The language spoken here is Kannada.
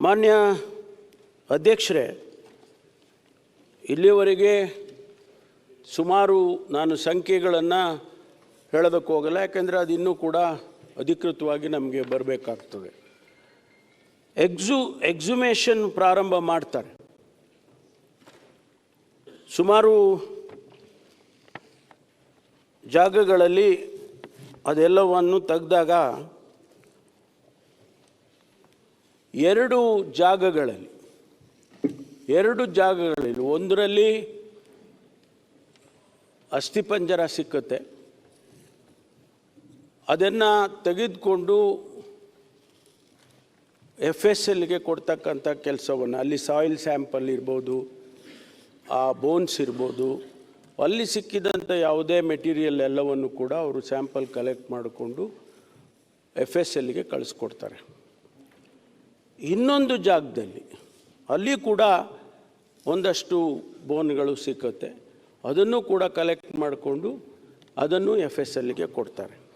ಮಾನ್ಯ ಅಧ್ಯಕ್ಷರೇ, ಇಲ್ಲಿಯವರೆಗೆ ಸುಮಾರು ನಾನು ಸಂಖ್ಯೆಗಳನ್ನು ಹೇಳೋದಕ್ಕೆ ಹೋಗಲ್ಲ, ಯಾಕೆಂದರೆ ಅದು ಇನ್ನೂ ಕೂಡ ಅಧಿಕೃತವಾಗಿ ನಮಗೆ ಬರಬೇಕಾಗ್ತದೆ. ಎಕ್ಸು, ಎಕ್ಸುಮೇಷನ್ ಪ್ರಾರಂಭ ಮಾಡ್ತಾರೆ. ಸುಮಾರು ಜಾಗಗಳಲ್ಲಿ ಅದೆಲ್ಲವನ್ನು ತೆಗೆದಾಗ ಎರಡು ಜಾಗಗಳಲ್ಲಿ ಎರಡು ಜಾಗಗಳಲ್ಲಿ, ಒಂದರಲ್ಲಿ ಅಸ್ಥಿಪಂಜರ ಸಿಕ್ಕತ್ತೆ. ಅದನ್ನು ತೆಗೆದುಕೊಂಡು ಎಫ್ ಎಸ್ ಎಲ್ಗೆ ಕೊಡ್ತಕ್ಕಂಥ ಕೆಲಸವನ್ನು, ಅಲ್ಲಿ ಸಾಯಿಲ್ ಸ್ಯಾಂಪಲ್ ಇರ್ಬೋದು, ಆ ಬೋನ್ಸ್ ಇರ್ಬೋದು, ಅಲ್ಲಿ ಸಿಕ್ಕಿದಂಥ ಯಾವುದೇ ಮೆಟೀರಿಯಲ್ ಎಲ್ಲವನ್ನು ಕೂಡ ಅವರು ಸ್ಯಾಂಪಲ್ ಕಲೆಕ್ಟ್ ಮಾಡಿಕೊಂಡು ಎಫ್ ಎಸ್ ಎಲ್ಗೆ ಕಳಿಸ್ಕೊಡ್ತಾರೆ. ಇನ್ನೊಂದು ಜಾಗದಲ್ಲಿ ಅಲ್ಲಿ ಕೂಡ ಒಂದಷ್ಟು ಬೋನ್ಗಳು ಸಿಕ್ಕುತ್ತೆ. ಅದನ್ನು ಕೂಡ ಕಲೆಕ್ಟ್ ಮಾಡಿಕೊಂಡು ಅದನ್ನು ಎಫ್ ಎಸ್ ಎಲ್ಗೆ ಕೊಡ್ತಾರೆ.